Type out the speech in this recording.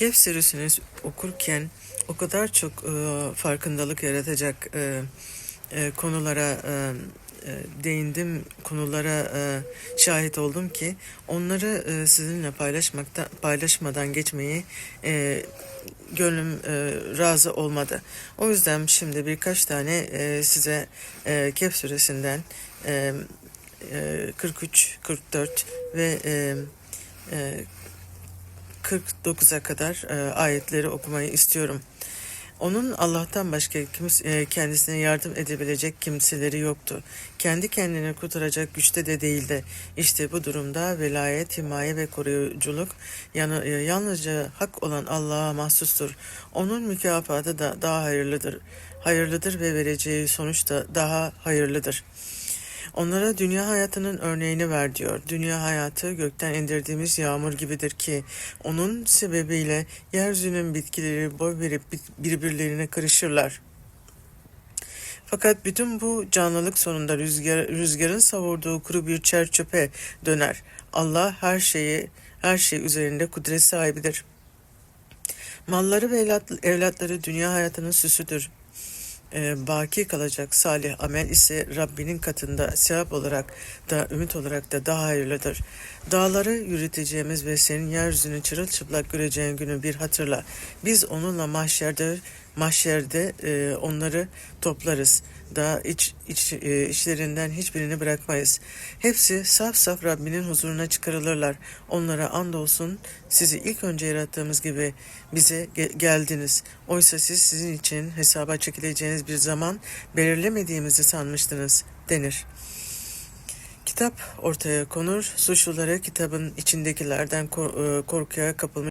Kehf suresini okurken o kadar çok e, farkındalık yaratacak e, e, konulara e, e, değindim, konulara e, şahit oldum ki onları e, sizinle paylaşmakta paylaşmadan geçmeyi e, gönlüm e, razı olmadı. O yüzden şimdi birkaç tane e, size e, Kehf suresinden e, e, 43, 44 ve e, e, 49'a kadar e, ayetleri okumayı istiyorum. Onun Allah'tan başka kimis- e, kendisine yardım edebilecek kimseleri yoktu. Kendi kendini kurtaracak güçte de değildi. İşte bu durumda velayet, himaye ve koruyuculuk yanı- e, yalnızca hak olan Allah'a mahsustur. Onun mükafatı da daha hayırlıdır. Hayırlıdır ve vereceği sonuç da daha hayırlıdır. Onlara dünya hayatının örneğini ver diyor. Dünya hayatı gökten indirdiğimiz yağmur gibidir ki onun sebebiyle yeryüzünün bitkileri boy verip birbirlerine karışırlar. Fakat bütün bu canlılık sonunda rüzgar, rüzgarın savurduğu kuru bir çer çöpe döner. Allah her şeyi her şey üzerinde kudret sahibidir. Malları ve evlat, evlatları dünya hayatının süsüdür e, baki kalacak salih amel ise Rabbinin katında sevap olarak da ümit olarak da daha hayırlıdır. Dağları yürüteceğimiz ve senin yeryüzünü çırılçıplak göreceğin günü bir hatırla. Biz onunla mahşerde mahşerde e, onları toplarız. Daha iç, iç e, içlerinden hiçbirini bırakmayız. Hepsi saf saf Rabbinin huzuruna çıkarılırlar. Onlara andolsun sizi ilk önce yarattığımız gibi bize ge- geldiniz. Oysa siz sizin için hesaba çekileceğiniz bir zaman belirlemediğimizi sanmıştınız denir. Kitap ortaya konur, suçluları kitabın içindekilerden e, korkuya kapılmış